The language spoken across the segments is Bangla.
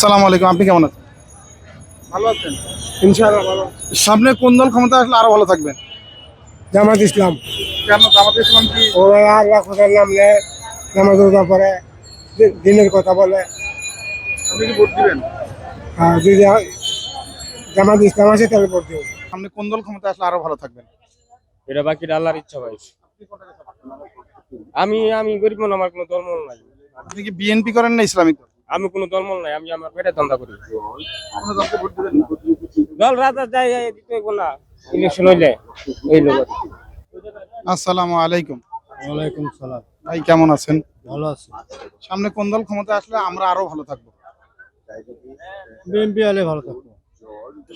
সালাম আলাইকুম আপনি কেমন আছেন? ভালো আছেন? ইনশাআল্লাহ ভালো সামনে কোন দল ক্ষমতা আসলে আরও ভালো থাকবেন জামাত ইসলাম। কেন জামাত ইসলাম কি? ও আল্লাহ খোদার নাম নেয় নামাজ রোজা পড়ে দিনের কথা বলে। আপনি কি ভোট দিবেন? আর যদি জামাত ইসলাম আছে তাহলে ভোট দেবো। সামনে কোন দল ক্ষমতা আসলে আরও ভালো থাকবেন এটা বাকি আল্লাহর ইচ্ছা ভাই। আমি আমি গরিব মানুষ আমার কোনো দলমল নাই। আপনি কি বিএনপি করেন না ইসলামিক দল? আমি কোনো দলমল নাই আমি আমার পেটে ধান্দা করি। দল রাজা যাই দিতে হইব না ইলেকশন হইলে এই লোক আসসালামু আলাইকুম। ওয়ালাইকুম সালাম। ভাই কেমন আছেন? ভালো আছি। সামনে কোন দল ক্ষমতা আসলে আমরা আরও ভালো থাকব? বিএনপি হলে ভালো থাকব।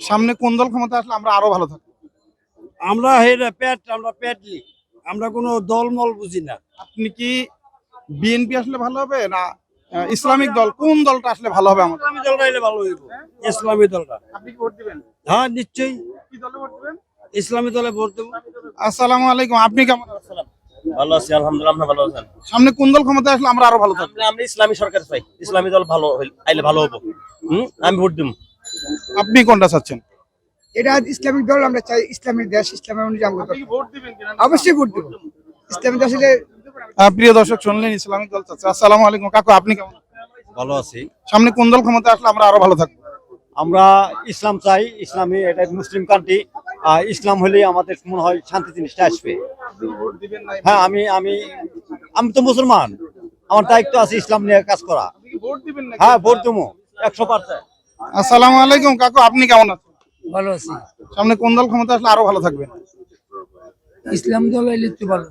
সামনে কোন দল ক্ষমতা আসলে আমরা আরও ভালো থাকব? আমরা হেরা পেট আমরা পেটলি আমরা কোনো দলমল বুঝি না। আপনি কি বিএনপি আসলে ভালো হবে না ইসলামিক দল কোন দলটা আসলে ভালো হবে আমাদের? ইসলামী দলটা এলে ভালো হইব। ইসলামী দলটা। আপনি কি ভোট দিবেন? হ্যাঁ নিশ্চয়ই। কি দলে ভোট দিবেন? ইসলামী দলে ভোট দেবো। আসসালামু আলাইকুম আপনি কেমন আছেন? ভালো আছি আলহামদুলিল্লাহ আপনি ভালো আছেন? সামনে কোন দল ক্ষমতা আসলে আমরা আরও ভালো থাকব? আমরা আমরা ইসলামী সরকার চাই। ইসলামী দল ভালো আইলে ভালো হব। হুম? আমি ভোট দিব আপনি কোনটা চাচ্ছেন? এটা ইসলামিক দল আমরা চাই ইসলামিক দেশ ইসলামের অনুযায়ী আমরা ভোট দিবেন অবশ্যই ভোট দেবো। ইসলামিক দেশ প্রিয় দর্শক শুনলেন ইসলামিক দল চাচ্ছে। আসসালামু আলাইকুম কাকু আপনি কেমন ভালো আছি। সামনে কোন দল ক্ষমতা আসলে আমরা আরও ভালো থাকব? আমরা ইসলাম চাই ইসলামী এটা মুসলিম কান্ট্রি ইসলাম হলেই আমাদের মনে হয় শান্তি জিনিসটা আসবে। হ্যাঁ আমি আমি আমি তো মুসলমান। আমার দায়িত্ব আছে ইসলাম নিয়ে কাজ করা। হ্যাঁ ভোট দেবো একশো পার্সেন্ট। আসসালামু আলাইকুম কাকু আপনি কেমন আছেন? ভালো আছি। সামনে কোন দল ক্ষমতা আসলে আরও ভালো থাকবে ইসলাম দল এলে তো ভালো।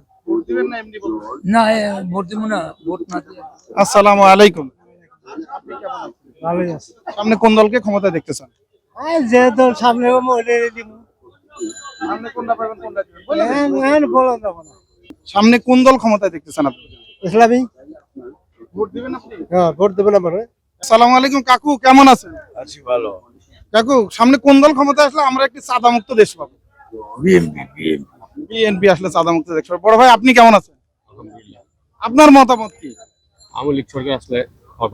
দিবেন না এমনি বলব না ভোট দেবো না ভোট না আসসালামু আলাইকুম। ভালোই আছে। সামনে কোন দলকে ক্ষমতা দেখতে চান? যে দল সামনে দিব। সামনে কোনটা পাবেন কোনটা দিবেন? বলা যাবে না। সামনে কোন দল ক্ষমতায় দেখতে চান আপনি? ইসলামী? ভোট দিবেন আপনি? হ্যাঁ ভোট দেবো না মানে। আসসালামু আলাইকুম কাকু কেমন আছেন? আছি ভালো। কাকু সামনে কোন দল ক্ষমতা আসলে আমরা একটি সাদা মুক্ত দেশ পাবো? বিএনপি। আসলে সাদা মুক্ত দেশ বড় ভাই আপনি কেমন আছেন? আপনার মতামত কি? আওয়ামী লীগ সরকার আসলে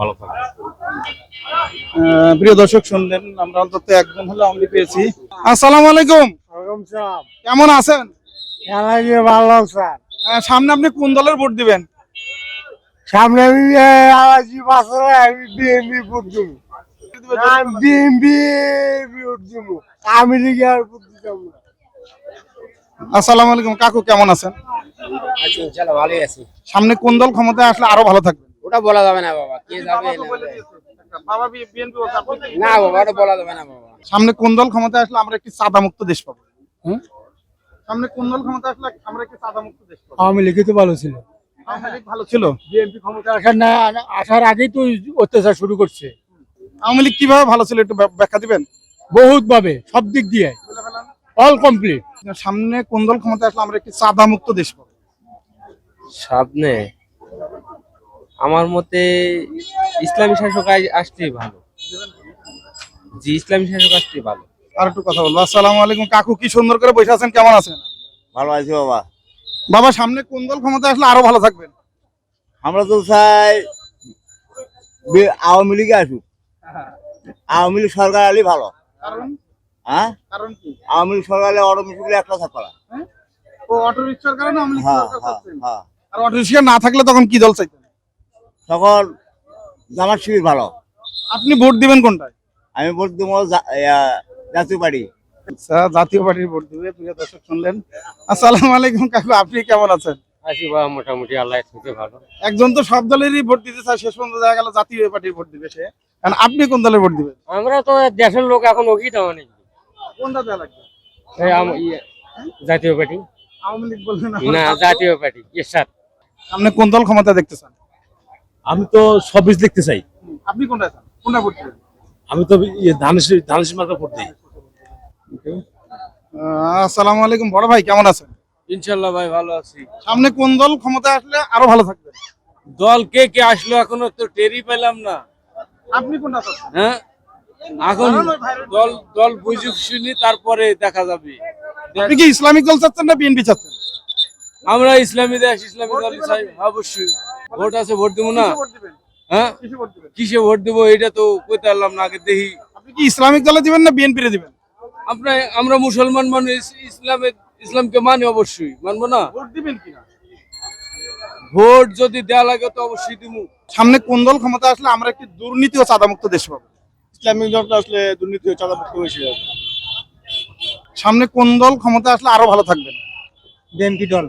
ভালো থাকে প্রিয় দর্শক শুনলেন আমরা অন্তত একজন হলে পেয়েছি। আসসালামু আলাইকুম। কেমন আছেন? ভালো স্যার। সামনে আপনি কোন দলের ভোট দিবেন? সামনে আমি বাসরে আমি বিএনপি ভোট দেবো। বিএনপি ভোট দেবো। আমি লিগে ভোট দিতাম না। আসসালামু আলাইকুম কাকু কেমন আছেন? ভালোই আছি। সামনে কোন দল ক্ষমতায় আসলে আরও ভালো থাকবে? ওটা বলা যাবে না বাবা কে যাবে না বাবা ওটা বলা যাবে না বাবা। সামনে কোন দল ক্ষমতায় আসলে আমরা একটি সাদা মুক্ত দেশ পাবো? সামনে কোন দল ক্ষমতায় আসলে আমরা একটি সাদা মুক্ত দেশ পাবো? আওয়ামী লীগই তো ভালো ছিল। আওয়ামী লীগ ভালো ছিল? বিএনপি ক্ষমতা আসার না আসার আগেই তো অত্যাচার শুরু করছে। আওয়ামী লীগ কীভাবে ভালো ছিল একটু ব্যাখ্যা দিবেন? বহুত ভাবে সব দিক দিয়ে অল কমপ্লিট সামনে কোন দল ক্ষমতায় আসলে আমরা একটি সাদা মুক্ত দেশ পাবো। সামনে আমার মতে ইসলামী শাসক আই- আসলেই ভালো। জি ইসলামী শাসক আসলেই ভালো। আর একটু কথা বলব। আসসালামু আলাইকুম কাকু কি সুন্দর করে বসে আছেন কেমন আছেন? ভালো আছি বাবা। বাবা সামনে কোন দল ক্ষমতায় আসলে আরও ভালো থাকবেন আমরা তো চাই আওয়ামী লীগে আসুক। আওয়ামী লীগ সরকার আলি ভালো। কারণ? হ্যাঁ? কারণ কি? আওয়ামী লীগ সরকার আলে একটা থাকা ও অটো রিক্সার কারণে আওয়ামী হ্যাঁ হ্যাঁ। হ্যাঁ। আর অটো রিক্সা না থাকলে তখন কি দল চাইতেন তখন জামাত শিবির ভালো। আপনি ভোট দিবেন কোনটায়? আমি ভোট দেবো জাতীয় পার্টি। আচ্ছা জাতীয় পার্টির ভোট দিবে প্রিয় দর্শক শুনলেন। আসসালামু আলাইকুম কাকু আপনি কেমন আছেন? আছি বাবা মোটামুটি আল্লাহ থেকে ভালো। একজন তো সব দলেরই ভোট দিতে চায় শেষ পর্যন্ত দেখা গেল জাতীয় পার্টির ভোট দিবে সে। কারণ আপনি কোন দলের ভোট দিবেন? আমরা তো দেশের লোক এখন ওকি তো অনেক কোনটা দেওয়া লাগবে? এই আম- ইয়ে, জাতীয় পার্টি। আওয়ামী লীগ বললেন না। জাতীয় পার্টি এরশাদ আপনি কোন দল ক্ষমতা দেখতে চান? আমি তো সবিজ দেখতে চাই। আপনি কোনটা চান? কোনটা ভোট দিবেন? আমি তো ইয়ে ধানের ধানের মার্কা ভোট দিই। আহ, আসসালামু আলাইকুম বড় ভাই কেমন আছেন? ইনশাল্লাহ ভাই ভালো আছি। সামনে কোন দল ক্ষমতা আসলে আরও ভালো থাকবে? দল কে কে আসলো এখনও তো টেরই পেলাম না। আপনি কোনটা হ্যাঁ? এখন দল দল বুঝুক শুনি তারপরে দেখা যাবে। আপনি কি ইসলামিক দল চাচ্ছেন না বিএনপি চাচ্ছেন? আমরা ইসলামী দেশ ইসলামী দল চাই। অবশ্যই। ভোট আছে ভোট দেবো না। হ্যাঁ? কিসে ভোট দিবেন? দেবো এটা তো কইতে পারলাম না আগে দেখি। আপনি কি ইসলামিক দলে দিবেন না বিএনপি রে দিবেন? আমরা আমরা মুসলমান মানুষ ইসলামের ইসলামকে মানি অবশ্যই। মানবো না? ভোট দিবেন কিনা? ভোট যদি দেওয়া লাগে তো অবশ্যই দিব সামনে কোন দল ক্ষমতা আসলে আমরা একটি দুর্নীতি ও চাঁদামুক্ত দেশ পাবো। ইসলামিক দলটা আসলে দুর্নীতি ও চাঁদামুক্ত হয়েছে সামনে কোন দল ক্ষমতা আসলে আরও ভালো থাকবেন? বিএনপি দল।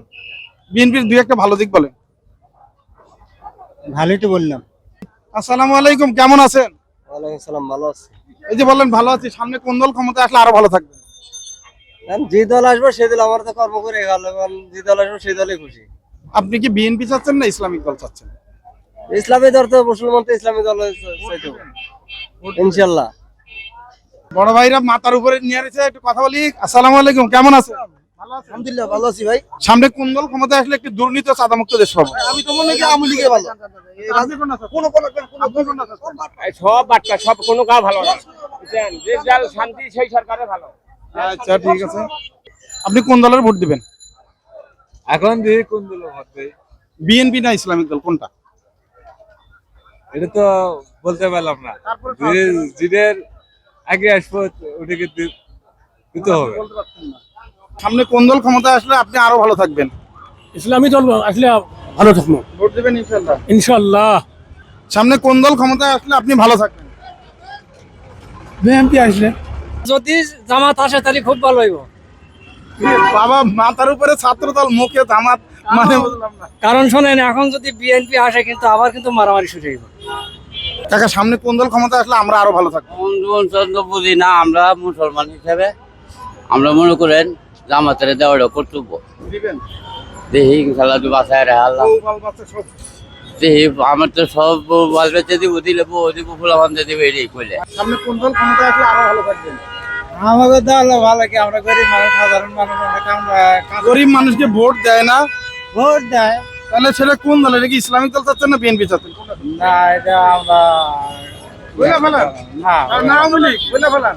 বিএনপির দুই একটা ভালো দিক বলেন ভালোই তো বললাম। আসসালামু আলাইকুম কেমন আছেন? ওয়ালাইকুম সালাম ভালো আছি। এই যে বললেন ভালো আছি সামনে কোন দল ক্ষমতা আসলে আরও ভালো থাকবে? যে দল আসবে সেই দল আমার তো কর্ম করে গেল যে দল আসবে সেই দলে খুশি। আপনি কি বিএনপি চাচ্ছেন না ইসলামিক দল চাচ্ছেন? ইসলামী দল তো মুসলমান তো ইসলামী দল চাইতো ইনশাল্লাহ বড় ভাইরা মাথার উপরে নিয়ে এসেছে একটু কথা বলি। আসসালামু আলাইকুম কেমন আছেন? আলহামদুলিল্লাহ ভালো আছি ভাই। সামনে কোন দল ক্ষমতা আসলে একটি দুর্নীতি ও দেশ পাবো। আমি তো মনে করি আমলি লিগে ভালো। আপনি কোনটা চাচ্ছেন? আপনি কোনটা চাচ্ছেন? সব বাচ্চা সব কোনো কাজ ভালো না। যে যার শান্তি সেই সরকারে ভালো। আচ্ছা ঠিক আছে। আপনি কোন দলের ভোট দিবেন? এখন দেখি কোন দল বিএনপি না ইসলামিক দল কোনটা? এটা তো বলতে পারলাম না। জিদের আগে আসব ওটাকে দিতে হবে। সামনে কোন দল ক্ষমতা আসলে আপনি আরও ভালো থাকবেন? ইসলামী দল আসলে ভালো থাকব। ভোট দেবেন ইনশাল্লাহ ইনশাল্লাহ সামনে কোন দল ক্ষমতা আসলে আপনি ভালো থাকবেন? বিএনপি আসলে। যদি জামাত আসে তাহলে খুব ভালো হইব। বাবা মাথার উপরে ছাত্র দল মুখে জামাত। মানে কারণ শোনেন এখন যদি বিএনপি আসে কিন্তু আবার কিন্তু মারামারি শুরু হইব কাকা সামনে কোন দল ক্ষমতা আসলে আমরা আরও ভালো থাকব? চন্দ্র বুঝি না আমরা মুসলমান হিসাবে। আমরা মনে করেন জামাতের দেওয়াটা কর্তব্য। দেখি ইনশাল্লাহ তো বাসায়। দেখি আমার তো সব বাল বেঁচে দিব দিলে বউ দিব ফুলাবান দিব এটাই করলে সামনে কোন দল ক্ষমতা আসলে আরও ভালো থাকবেন? আমাদের দল ভালো কি আমরা গরিব মানুষ সাধারণ মানুষ অনেক আমরা গরিব মানুষকে ভোট দেয় না ভোট দেয়। তাহলে সেটা কোন দল? এটা কি ইসলামিক দল চাচ্ছেন না বিএনপি চাচ্ছেন না এটা আমরা বইলা ফেলান। না আর না আওয়ামী লীগ, বইলা ফেলান।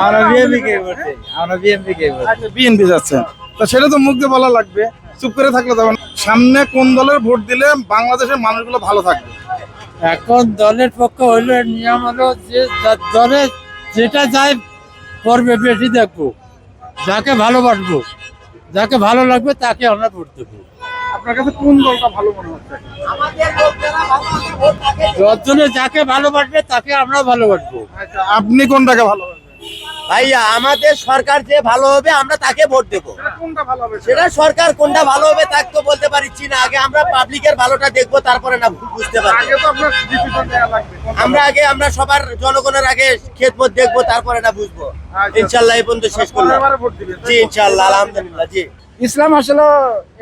আমরা বিএনপি কে ভোট লীগ। আমরা বিএনপি কে ভোট। আচ্ছা বিএনপি যাচ্ছেন তো সেটা তো মুখ দিয়ে বলা লাগবে। চুপ করে থাকলে যাবে সামনে কোন দলের ভোট দিলে বাংলাদেশের মানুষগুলো ভালো থাকবে? এখন দলের পক্ষে হইল নিয়ম হলো যে যা- দলে যেটা যায় করবে বেশি দেখব। যাকে ভালোবাসবো। যাকে ভালো লাগবে তাকে আমরা ভোট দেবো। আপনার কাছে কোন দলটা ভালো মনে হচ্ছে? যতজনে যাকে ভালোবাসবে তাকে আমরা ভালোবাসবো আপনি কোনটাকে ভালোবাসেন ভাইয়া আমাদের সরকার যে ভালো হবে আমরা তাকে ভোট দেবো। সেটা কোনটা ভালো হবে? সেটা সরকার কোনটা ভালো হবে তাকে তো বলতে পারছি না। আগে আমরা পাবলিকের ভালোটা দেখব তারপরে না বুঝতে পারব। আগে তো আপনার ডিসিশন নেওয়া লাগবে কোনটা আমরা আগে আমরা সবার জনগণের আগে খেদমত দেখব তারপরে না বুঝব। আচ্ছা। ইনশাল্লাহ এই পর্যন্ত শেষ করলাম। ভোট দিবেন জি ইনশাল্লাহ আলহামদুলিল্লাহ জি। ইসলাম আসলে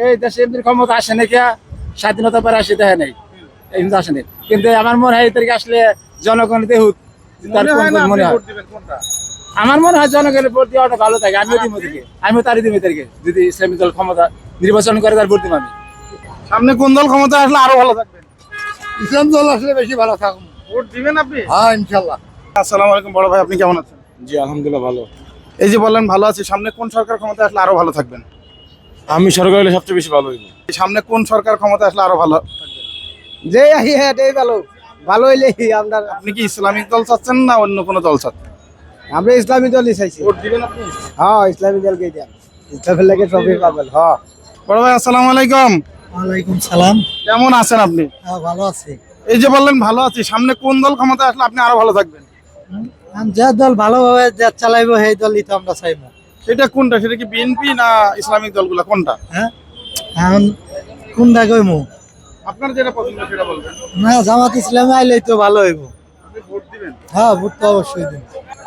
এই দেশে এমনি ক্ষমতা আসে নাকি স্বাধীনতা পরে আসে দেয় নাই। এমনি আসেনি কিন্তু আমার মনে হয় এই তারিখে আসলে জনগণ দেখুক তার মনে হয়? মনে হয় আমার মনে হয় জনগণের ভোট দেওয়াটা ভালো থাকে। আমিও দিব দিকে আমিও তারই দিব তারিখে যদি ইসলামী দল ক্ষমতা নির্বাচন করে তার ভোট দিব আমি। সামনে কোন দল ক্ষমতা আসলে আরও ভালো থাকবেন ইসলাম দল আসলে বেশি ভালো থাকুন ভোট দিবেন আপনি? হ্যাঁ ইনশাল্লাহ। আসসালামু আলাইকুম বড় ভাই আপনি কেমন আছেন? জি আলহামদুলিল্লাহ ভালো। এই যে বললেন ভালো আছি সামনে কোন সরকার ক্ষমতা আসলে আরও ভালো থাকবেন? আমি সরকার হলে সবচেয়ে বেশি ভালো হইব। সামনে কোন সরকার ক্ষমতা আসলে আরও ভালো? যে এটাই ভালো। ভালো হইলে আমরা আপনি কি ইসলামিক দল চাচ্ছেন না অন্য কোনো দল চাচ্ছেন? আমরা ইসলামী দলই চাইছি ভোট দিবেন আপনি? হ্যাঁ ইসলামী দলকে দেন ইসলামের লাগে সবই পাবেন হ্যাঁ। বড় ভাই আসসালামু আলাইকুম। ওয়ালাইকুম সালাম। কেমন আছেন আপনি? হ্যাঁ ভালো আছি। এই যে বললেন ভালো আছি সামনে কোন দল ক্ষমতা আসলে আপনি আরও ভালো থাকবেন? যে দল ভালোভাবে দেশ চালাইবো সেই দলই তো আমরা চাইব। সেটা কোনটা? সেটা কি বিএনপি না ইসলামিক দলগুলো? কোনটা? হ্যাঁ? এখন কোনটা কইমু? আপনার যেটা পছন্দ সেটা বলবেন। না জামাত ইসলামে আইলেই তো ভালো হইব। ভোট দিবেন? হ্যাঁ ভোট তো অবশ্যই দিন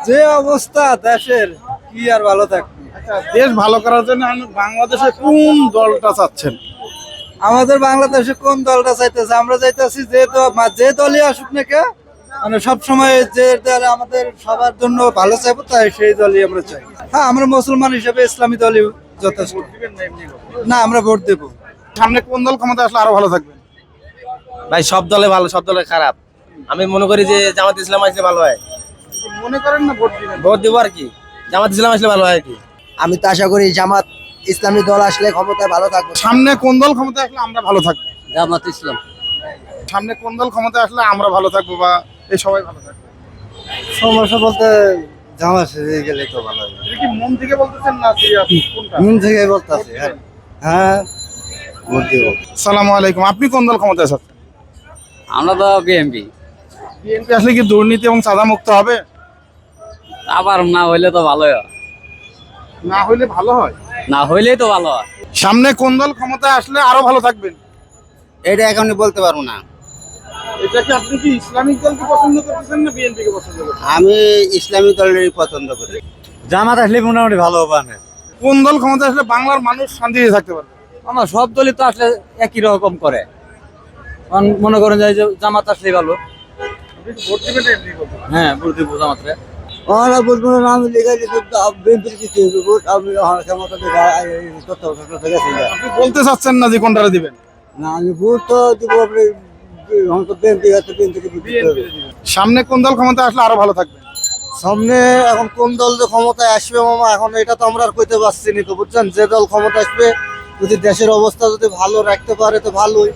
যে অবস্থা দেশের কি আর ভালো থাকবে? আচ্ছা দেশ ভালো করার জন্য বাংলাদেশে কোন দলটা চাচ্ছেন? আমাদের বাংলাদেশে কোন দলটা চাইতেছে? আমরা চাইতেছি যে যে দলই আসুক না কে মানে সবসময় যে দল আমাদের সবার জন্য ভালো চাইব তাই সেই দলই আমরা চাই। হ্যাঁ আমরা মুসলমান হিসেবে ইসলামী দলই যথেষ্ট। না আমরা ভোট দেবো। সামনে কোন দল ক্ষমতা আসলে আরও ভালো থাকবে? ভাই সব দলে ভালো সব দলে খারাপ। আমি মনে করি যে জামাত ইসলাম আসলে ভালো হয়। মনে করেন না ভোট দিবেন? ভোট দেবো আর কি। জামাত ইসলাম আসলে ভালো হয় আর কি? আমি তো আশা করি জামাত ইসলামী দল আসলে ক্ষমতায় ভালো থাকবে। সামনে কোন দল ক্ষমতা আসলে আমরা ভালো থাকব? জামাত ইসলাম। সামনে কোন দল ক্ষমতা আসলে আমরা ভালো থাকব বা এই সবাই ভালো থাকব? সমস্যা বলতে জামা গেলে তো ভালো হবে। এটা কি মন থেকে বলতেছেন না কোনটা? মন থেকে বলতেছি হ্যাঁ। সালামু আলাইকুম। আপনি কোন দল ক্ষমতায় আছেন? আমরা তো বিএমপি বিএনপি আসলে কি দুর্নীতি এবং চাঁদা মুক্ত হবে? আবার না হইলে তো ভালোই হয়। না হইলে ভালো হয়? না হইলেই তো ভালো হয়। সামনে কোন দল ক্ষমতায় আসলে আরও ভালো থাকবেন? এটা এখন বলতে পারব না। এটা কি আপনি কি ইসলামিক দলকে পছন্দ করতেছেন না বিএনপি কে পছন্দ করতেছেন? আমি ইসলামী দলেরই পছন্দ করি। জামাত আসলে মোটামুটি ভালো হবে কোন দল ক্ষমতা আসলে বাংলার মানুষ শান্তিতে থাকতে পারবে? আমার সব দলই তো আসলে একই রকম করে। মনে করেন যে জামাত আসলে ভালো। হ্যাঁ ভোট দিব জামাতরে আমরা বলব না আমি লেগে বিএনপির কিছু ভোট আমি ক্ষমতা আপনি বলতে চাচ্ছেন না যে কোনটারে দিবেন? না আমি ভোট তো দিব আপনি বিএনপি সামনে কোন দল ক্ষমতায় আসলে আরও ভালো থাকবে? সামনে এখন কোন দল যে ক্ষমতায় আসবে মামা এখন এটা তো আমরা আর কইতে পারছি না তো বুঝছেন? যে দল ক্ষমতা আসবে যদি দেশের অবস্থা যদি ভালো রাখতে পারে তো ভালোই।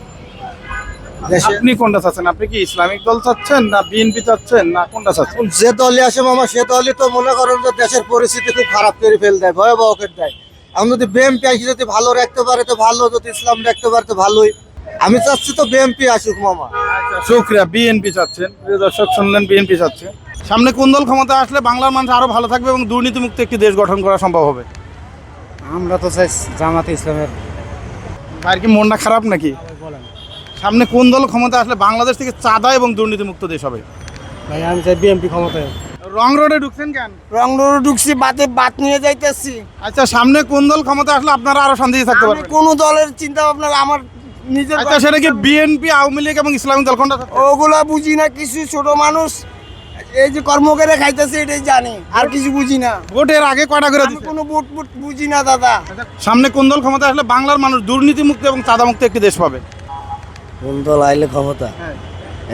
আপনি কোনটা চাচ্ছেন? আপনি কি ইসলামিক দল চাচ্ছেন না বিএনপি চাচ্ছেন না কোনটা চাচ্ছেন? যে দলে আসে মামা সে দলই তো মনে করেন যে দেশের পরিস্থিতি খুব খারাপ করে ফেল দেয় ভয়াবহ করে দেয়। এখন যদি বিএমপি আসি যদি ভালো রাখতে পারে তো ভালো যদি ইসলাম রাখতে পারে তো ভালোই। আমি চাচ্ছি তো বিএমপি আসুক মামা। শুক্রিয়া বিএনপি চাচ্ছেন। দর্শক শুনলেন বিএনপি চাচ্ছে। সামনে কোন দল ক্ষমতা আসলে বাংলার মানুষ আরও ভালো থাকবে এবং দুর্নীতিমুক্ত একটি দেশ গঠন করা সম্ভব হবে? আমরা তো চাই জামাতে ইসলামের। আর কি মনটা খারাপ নাকি? সামনে কোন দল ক্ষমতা আসলে বাংলাদেশ থেকে চাঁদা এবং দুর্নীতিমুক্ত দেশ হবে? ভাই আমি চাই বিএমপি ক্ষমতায় রং রোডে ঢুকছেন কেন? রং রোডে ঢুকছি বাতে বাত নিয়ে যাইতেছি। আচ্ছা সামনে কোন দল ক্ষমতা আসলে আপনারা আরও শান্তিতে থাকতে পারবেন? কোন দলের চিন্তা ভাবনা আমার নিজের আচ্ছা সেটা কি বিএনপি আওয়ামী লীগ এবং ইসলামী দল কোনটা ওগুলা বুঝি না কিছু ছোট মানুষ এই যে কর্ম করে খাইতেছে এটাই জানি। আর কিছু বুঝি না। ভোটের আগে কয়টা করে আমি কোনো বুট বুট বুঝি না দাদা। সামনে কোন দল ক্ষমতা আসলে বাংলার মানুষ দুর্নীতিমুক্ত এবং চাঁদামুক্ত একটি দেশ পাবে? কোন দল আইলে ক্ষমতা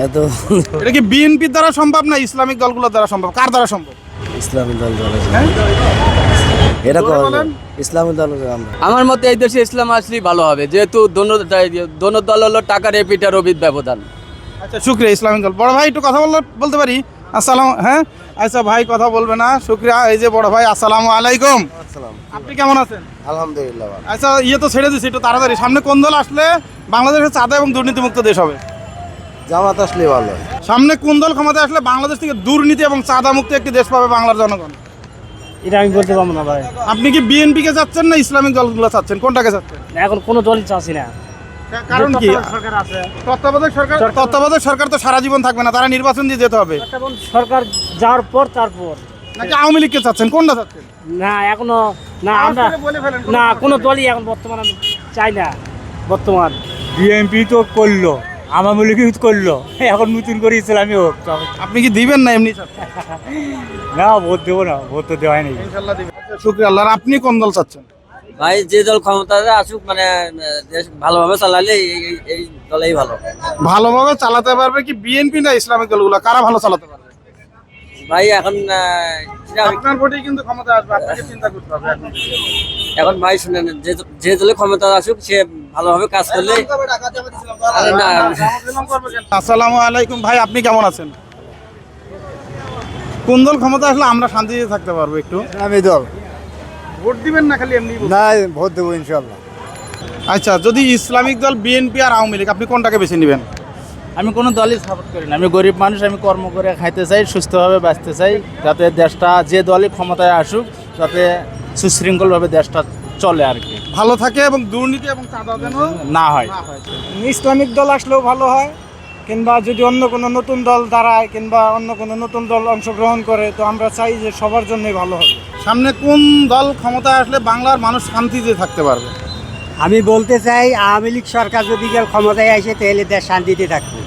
এত এটা কি বিএনপির দ্বারা সম্ভব না ইসলামিক দলগুলোর দ্বারা সম্ভব? কার দ্বারা সম্ভব? ইসলামী দল দল হ্যাঁ? এটা জোরে বলেন। ইসলামী দল আমার মতে এই দেশে ইসলাম আসলেই ভালো হবে। যেহেতু দোনো দোনো দল হলো টাকার এপিটার অবিদ ব্যবধান। আচ্ছা শুক্রিয়া ইসলামিক দল। বড় ভাই একটু কথা বলতে পারি? আসসালাম হ্যাঁ? আচ্ছা ভাই কথা বলবে না। শুক্রিয়া। এই যে বড় ভাই আসসালামু আলাইকুম। আপনি কেমন আছেন? আলহামদুলিল্লাহ আচ্ছা ইয়ে তো ছেড়ে দিচ্ছি একটু তাড়াতাড়ি। সামনে কোন দল আসলে? বাংলাদেশের চাঁদা এবং দুর্নীতিমুক্ত দেশ হবে। জামাত আসলে ভালো। সামনে কোন দল ক্ষমতা আসলে বাংলাদেশ থেকে দুর্নীতি এবং চাঁদা মুক্ত একটি দেশ পাবে বাংলার জনগণ? এটা আমি বলতে পারব না ভাই। আপনি কি বিএনপি কে চাচ্ছেন না ইসলামিক দলগুলো চাচ্ছেন? কোনটাকে চাচ্ছেন? এখন কোনো দলই চাচ্ছি না। কারণ কি সরকার আছে। তত্ত্বাবধায়ক সরকার তত্ত্বাবধায়ক সরকার তো সারা জীবন থাকবে না তারা নির্বাচন দিয়ে যেতে হবে। সরকার যাওয়ার পর তারপর। নাকি আওয়ামী লীগকে চাচ্ছেন? কোনটা চাচ্ছেন? না এখনও না আমরা না কোনো দলই এখন বর্তমানে আমি চাই না বর্তমান। বিএনপি তো করল আওয়ামী লীগ করল এখন নতুন করে ইসলামী হোক আপনি কি দিবেন না এমনি চাচ্ছেন? না ভোট দেবো না ভোট তো দেওয়াই নেই। ইনশাআল্লাহ আচ্ছা, শুক্রিয়া আল্লাহ আপনি কোন দল চাচ্ছেন? ভাই যে দল ক্ষমতাতে আসুক মানে দেশ ভালোভাবে চালালে এই দলেই ভালো। ভালোভাবে চালাতে পারবে কি বিএনপি না ইসলামিক দলগুলো? কারা ভালো চালাতে পারবে? ভাই এখন আপনার ভোটেই কিন্তু ক্ষমতা আসবে আপনাকে চিন্তা করতে হবে এখন। এখন ভাই শুনেন যে যে দলে ক্ষমতা আসুক সে ভালোভাবে কাজ করলে আসসালামু আলাইকুম ভাই আপনি কেমন আছেন? কোন দল ক্ষমতা আসলে আমরা শান্তিতে থাকতে পারব একটু? আমি দল। ভোট দিবেন না খালি এমনি না ভোট দেবো ইনশাল্লাহ আচ্ছা যদি ইসলামিক দল বিএনপি আর আওয়ামী লীগ আপনি কোনটাকে বেছে নেবেন? আমি কোনো দলই সাপোর্ট করি না। আমি গরিব মানুষ আমি কর্ম করে খাইতে চাই সুস্থভাবে বাঁচতে চাই যাতে দেশটা যে দলই ক্ষমতায় আসুক যাতে সুশৃঙ্খলভাবে দেশটা চলে আর কি। ভালো থাকে এবং দুর্নীতি এবং চাঁদা যেন না হয়। না হয়। ইসলামিক দল আসলেও ভালো হয়। কিংবা যদি অন্য কোনো নতুন দল দাঁড়ায় কিংবা অন্য কোনো নতুন দল অংশগ্রহণ করে তো আমরা চাই যে সবার জন্যই ভালো হবে। সামনে কোন দল ক্ষমতায় আসলে বাংলার মানুষ শান্তিতে থাকতে পারবে? আমি বলতে চাই আওয়ামী লীগ সরকার যদি কেউ ক্ষমতায় আসে তাহলে দেশ শান্তিতে থাকবে।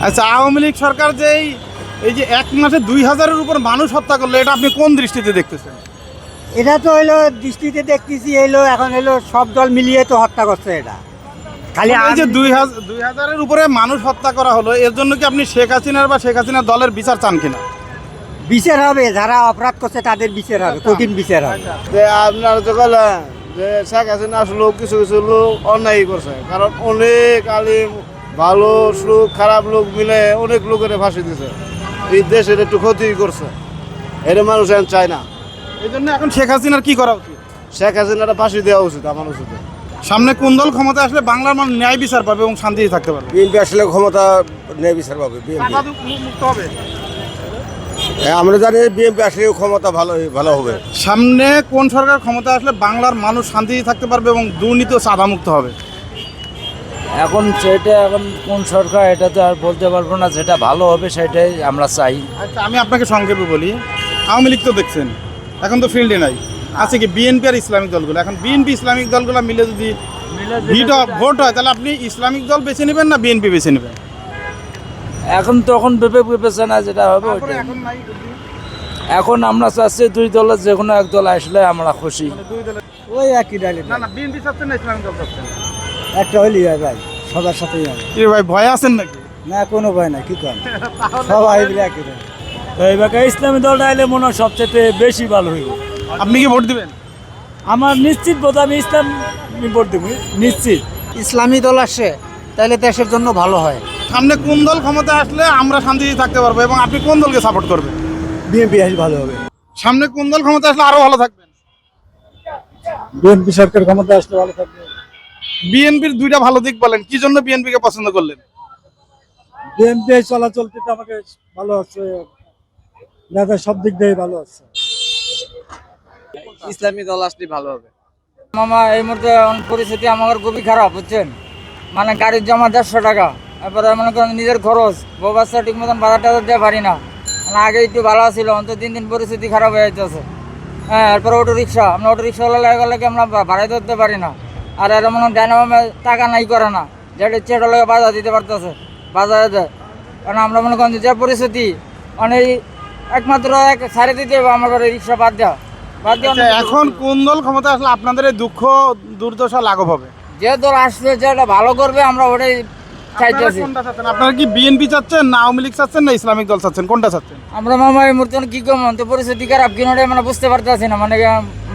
আচ্ছা আওয়ামী লীগ সরকার যে এই- এই যে এক মাসে দুই হাজারের উপর মানুষ হত্যা করল এটা আপনি কোন দৃষ্টিতে দেখতেছেন? এটা তো হইল দৃষ্টিতে দেখতেছি এলো এখন হলো সব দল মিলিয়ে তো হত্যা করছে এটা। খালি এই যে দুই হাজার দুই হাজারের উপরে মানুষ হত্যা করা হলো এর জন্য কি আপনি শেখ হাসিনার বা শেখ হাসিনার দলের বিচার চান কিনা? বিচার হবে যারা অপরাধ করছে তাদের বিচার হবে কঠিন বিচার হবে। যে আপনার তো বললেন যে শেখ হাসিনা আসলে কিছু কিছু লোক অন্যায় করছে কারণ অনেক আলিম ভালো লোক খারাপ লোক মিলে অনেক লোকের ফাঁসি দিছে। এই দেশের একটু ক্ষতি করছে। এটা মানুষ এখন চায় না। এই জন্য এখন শেখ হাসিনার কি করা উচিত? শেখ হাসিনাটা ফাঁসি দেওয়া উচিত আমার উচিত। সামনে কোন দল ক্ষমতা আসলে বাংলার মানুষ ন্যায় বিচার পাবে এবং শান্তিতে থাকতে পারবে। বিএনপি আসলে ক্ষমতা ন্যায় বিচার পাবে বিএনপি। টাকা মুক্ত হবে। আমরা জানি বিএনপি আসলে ক্ষমতা ভালো ভালো হবে। সামনে কোন সরকার ক্ষমতা আসলে বাংলার মানুষ শান্তিতে থাকতে পারবে এবং দুর্নীতি ও চাঁদা মুক্ত হবে? এখন সেটা এখন কোন সরকার এটা তো আর বলতে পারব না যেটা ভালো হবে সেটাই আমরা চাই। আচ্ছা আমি আপনাকে সংক্ষেপে বলি। আওয়ামী লীগ তো দেখছেন এখন তো ফিল্ডে নাই। আছে কি বিএনপি আর ইসলামিক দলগুলো? এখন বিএনপি ইসলামিক দলগুলো মিলে যদি ভিট ভোট হয় তাহলে আপনি ইসলামিক দল বেছে নেবেন না বিএনপি বেছে নেবেন? এখন তখন ভেবে বিবেচনা যেটা হবে এখন আমরা চাচ্ছি দুই দলের যে কোনো এক দল আসলে আমরা খুশি। মানে ওই একই ডালি না না বিএনপি চাচ্ছেন না ইসলামিক দল চাচ্ছেন একটা হইলি ভাই সবার সাথেই হবে ভাই ভয় আছেন নাকি? না কোনো ভয় নাই কি করেন? সবাই একই ডালি তো এইবার ইসলামী দলটা এলে মনে হয় সবচেয়ে বেশি ভালো হইব। আপনি কি ভোট দিবেন? আমার নিশ্চিত বোধ আমি ইসলাম ভোট দেবো নিশ্চিত। ইসলামী দল আসে তাহলে দেশের জন্য ভালো হয়। সামনে কোন দল ক্ষমতা আসলে আমরা শান্তিতে থাকতে পারব এবং আপনি কোন দলকে সাপোর্ট করবেন? বিএনপি আসলে ভালো হবে। সামনে কোন দল ক্ষমতা আসলে আরও ভালো থাকবেন? বিএনপি সরকার ক্ষমতা আসলে ভালো থাকবে। বিএনপির দুইটা ভালো দিক বলেন কি জন্য বিএনপি কে পছন্দ করলেন? বিএনপি চলাচলতে তো আমাকে ভালো আছে নেতা সব দিক দিয়ে ভালো আছে। ইসলামী দল আসলে ভালো হবে। মামা এই মুহূর্তে পরিস্থিতি আমার খুবই খারাপ বুঝছেন? মানে গাড়ির জমা দেড়শো টাকা এরপরে মনে করেন নিজের খরচ বউ বাচ্চা ঠিক মতন বাজার টাজার দিয়ে পারি না। মানে আগে একটু ভালো ছিল অন্তত দিন দিন পরিস্থিতি খারাপ হয়ে যাইতেছে। হ্যাঁ এরপর অটো রিক্সা আমরা অটো রিক্সাওয়ালা লাগে কি আমরা ভাড়াই ধরতে পারি না। আর এর মনে ডাইনামে টাকা নাই করে না যেটা চেটা লাগে বাজার দিতে পারতেছে বাজারে দেয়। কারণ আমরা মনে করেন যে পরিস্থিতি মানে একমাত্র এক সাড়ে দিতে হবে আমার রিক্সা বাদ দেওয়া। আচ্ছা, এখন কোন দল ক্ষমতা আসলে আপনাদের এই দুঃখ দুর্দশা লাঘব হবে? যে দল আসবে যেটা ভালো করবে আমরা ওটাই আপনারা চাইতেছি। আপনারা কি বিএনপি চাচ্ছেন না আওয়ামী লীগ চাচ্ছেন না ইসলামিক দল চাচ্ছেন? কোনটা চাচ্ছেন? আমরা মামা এই মুহূর্তে কি করব তো পরিস্থিতি খারাপ কিনোটা মানে বুঝতে পারতেছি না। মানে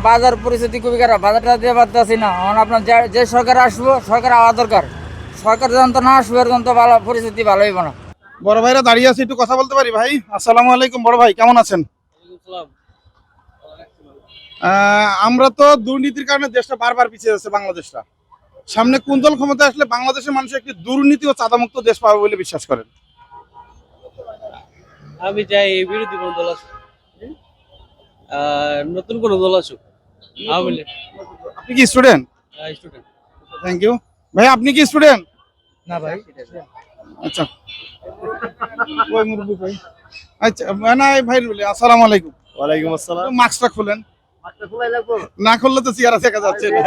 বাজার পরিস্থিতি খুবই খারাপ বাজারটা দিতে পারতেছি না। এখন আপনার যে- সরকার আসব সরকার আওয়া দরকার। সরকার যখন তো না আসবে এরকম তো ভালো পরিস্থিতি ভালো হইব না। বড় ভাইরা দাঁড়িয়ে আছে একটু কথা বলতে পারি ভাই? আসসালামু আলাইকুম বড় ভাই কেমন আছেন? আমরা তো দুর্নীতির কারণে দেশটা বারবার পিছিয়ে যাচ্ছে বাংলাদেশটা। সামনে কোন দল ক্ষমতা আসলে বাংলাদেশের মানুষ একটি দুর্নীতি ও চাঁদামুক্ত দেশ পাবে বলে বিশ্বাস করেন। আমি চাই এই বিরোধী কোনো দল আসুক। নতুন কোনো দল আসুক। আপনি কি স্টুডেন্ট স্টুডেন্ট থ্যাংক ইউ ভাই আপনি কি স্টুডেন্ট না ভাই। আচ্ছা। ওই মুরব্বি ভাই। আচ্ছা না ভাই বলে আসসালামু আলাইকুম। ওয়ালাইকুম আসসালাম। মাস্কটা খুলেন। না খুললে তো চেয়ারা শেখা যাচ্ছে না।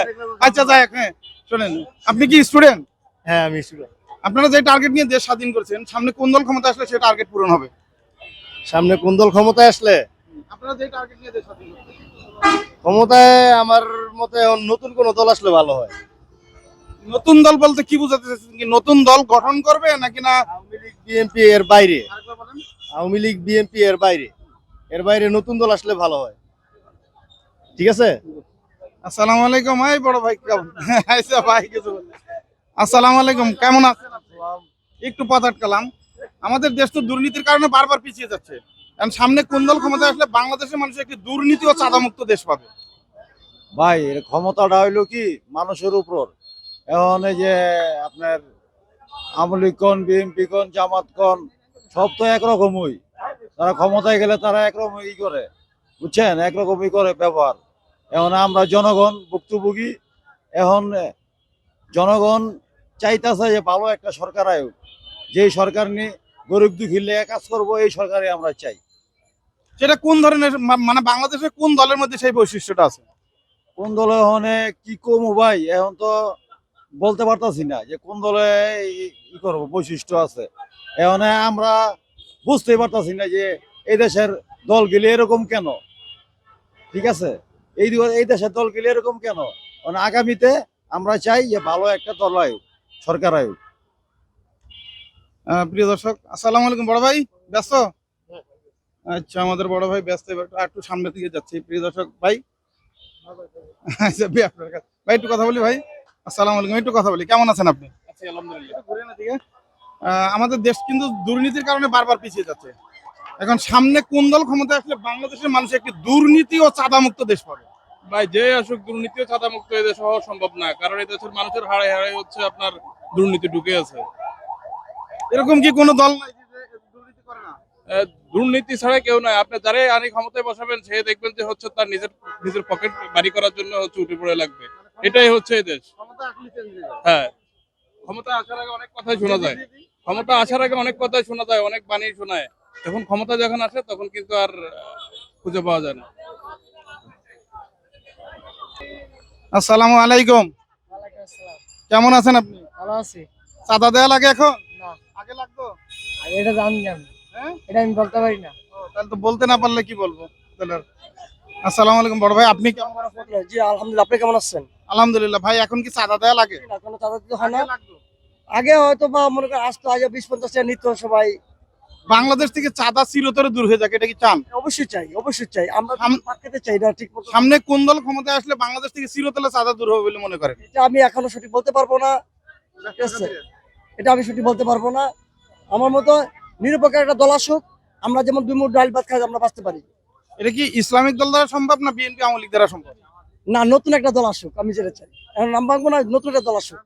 আচ্ছা যাই হ্যাঁ শোনেন আপনি কি স্টুডেন্ট হ্যাঁ আমি স্টুডেন্ট আপনারা যে টার্গেট নিয়ে দেশ স্বাধীন করেছেন সামনে কোন দল ক্ষমতা আসলে সে টার্গেট পূরণ হবে? সামনে কোন দল ক্ষমতায় আসলে? আপনারা যে টার্গেট নিয়ে দেশ স্বাধীন করেছেন। ক্ষমতায় আমার মতে নতুন কোন দল আসলে ভালো হয়। নতুন দল বলতে কি বোঝাতে চাচ্ছেন কি? নতুন দল গঠন করবে নাকি না? আওয়ামী লীগ বিএনপি এর বাইরে। আরেকবার বলেন। আওয়ামী লীগ বিএনপি এর বাইরে। এর বাইরে নতুন দল আসলে ভালো হয়। ঠিক আছে? আসসালামু আলাইকুম। এই বড় ভাই কেমন? আচ্ছা ভাই কিছু। আসসালামু আলাইকুম কেমন আছেন? একটু পথ আটকালাম। আমাদের দেশ তো দুর্নীতির কারণে বারবার পিছিয়ে যাচ্ছে। এখন সামনে কোন দল ক্ষমতা আসলে বাংলাদেশের মানুষ একটি দুর্নীতি ও চাঁদামুক্ত দেশ পাবে। ভাই এর ক্ষমতাটা হইল কি? মানুষের উপর। এখন এই যে আপনার আওয়ামী কন বিএনপি কন জামাত কন সব তো একরকমই। তারা ক্ষমতায় গেলে তারা একরকম ই করে। বুঝছেন? একরকমই করে ব্যবহার। এখন আমরা জনগণ ভুক্তভোগী এখন জনগণ চাইতেছে যে ভালো একটা সরকার আয়ুক যেই সরকার নিয়ে গরিব দুঃখী লেগে কাজ করব এই সরকারে আমরা চাই। সেটা কোন ধরনের মানে বাংলাদেশের কোন দলের মধ্যে সেই বৈশিষ্ট্যটা আছে? কোন দলে হনে কি কমু ভাই? এখন তো বলতে পারতাছি না যে কোন দলে ই করব বৈশিষ্ট্য আছে। এখন আমরা বুঝতেই পারতাছি না যে এই দেশের দল গেলে এরকম কেন? ঠিক আছে? এই এই দেশের দল গেলে এরকম কেন? মানে আগামীতে আমরা চাই যে ভালো একটা দল আয়ুক সরকার আয়ুক প্রিয় দর্শক আসসালামু আলাইকুম বড় ভাই ব্যস্ত? আচ্ছা আমাদের বড় ভাই ব্যস্ত একটু- একটু সামনের দিকে যাচ্ছি প্রিয় দর্শক ভাই। আচ্ছা ভাই, আপনার কাছে- ভাই একটু কথা বলি ভাই। আসসালামু আলাইকুম একটু কথা বলি কেমন আছেন আপনি। আহ, আমাদের দেশ কিন্তু দুর্নীতির কারণে বারবার পিছিয়ে যাচ্ছে। এখন সামনে কোন দল ক্ষমতায় আসলে বাংলাদেশের মানুষ একটি দুর্নীতি ও চাঁদামুক্ত দেশ পাবে? ভাই যে আসুক দুর্নীতি ও ছাতা মুক্ত এদেশে হওয়া সম্ভব না কারণ এই দেশের মানুষের হাড়ে হাড়ে হচ্ছে আপনার দুর্নীতি ঢুকে আছে। এরকম কি কোনো দল নাই দুর্নীতি করে না? দুর্নীতি ছাড়া কেউ নয় আপনি যারে আনি ক্ষমতায় বসাবেন সে দেখবেন যে হচ্ছে তার নিজের নিজের পকেট বাড়ি করার জন্য হচ্ছে উঠে পড়ে লাগবে। এটাই হচ্ছে এই দেশ। হ্যাঁ ক্ষমতা আসার আগে অনেক কথাই শোনা যায়। ক্ষমতা আসার আগে অনেক কথাই শোনা যায় অনেক বাণী শোনায়। তখন ক্ষমতা যখন আসে তখন কিন্তু আর খুঁজে পাওয়া যায় না। আসসালামু আলাইকুম। কেমন আছেন আপনি? ভালো আছি। চাঁদা দেওয়া লাগে এখন? না। আগে লাগতো? এটা জানি আমি হ্যাঁ? এটা আমি বলতে পারি না। তাহলে তো বলতে না পারলে কি বলব? তাহলে আসসালামু আলাইকুম বড় ভাই আপনি কেমন? জি আলহামদুলিল্লাহ আপনি কেমন আছেন? আলহামদুলিল্লাহ ভাই এখন কি চাঁদা দেওয়া লাগে? না কোনো হয় না। আগে হয়তো বা মনে করেন আসতো আগে বিশ পঞ্চাশ টাকা নিত সবাই। বাংলাদেশ থেকে চাঁদা চিরতরে দূর হয়ে যাক এটা কি চান? অবশ্যই চাই অবশ্যই চাই। আমরা পাট চাই না ঠিক মতো। সামনে কোন দল ক্ষমতায় আসলে বাংলাদেশ থেকে চিরতরে চাঁদা দূর হবে বলে মনে করেন? এটা আমি এখনও সঠিক বলতে পারব না। ঠিক আছে? এটা আমি সঠিক বলতে পারব না। আমার মতো নিরপেক্ষ একটা দল আসুক আমরা যেমন দুই মুঠ ডাল ভাত খাই আমরা বাঁচতে পারি। এটা কি ইসলামিক দল দ্বারা সম্ভব না বিএনপি আওয়ামী লীগ দ্বারা সম্ভব? না নতুন একটা দল আসুক আমি যেটা চাই। এখন নাম ভাঙবো না নতুন একটা দল আসুক।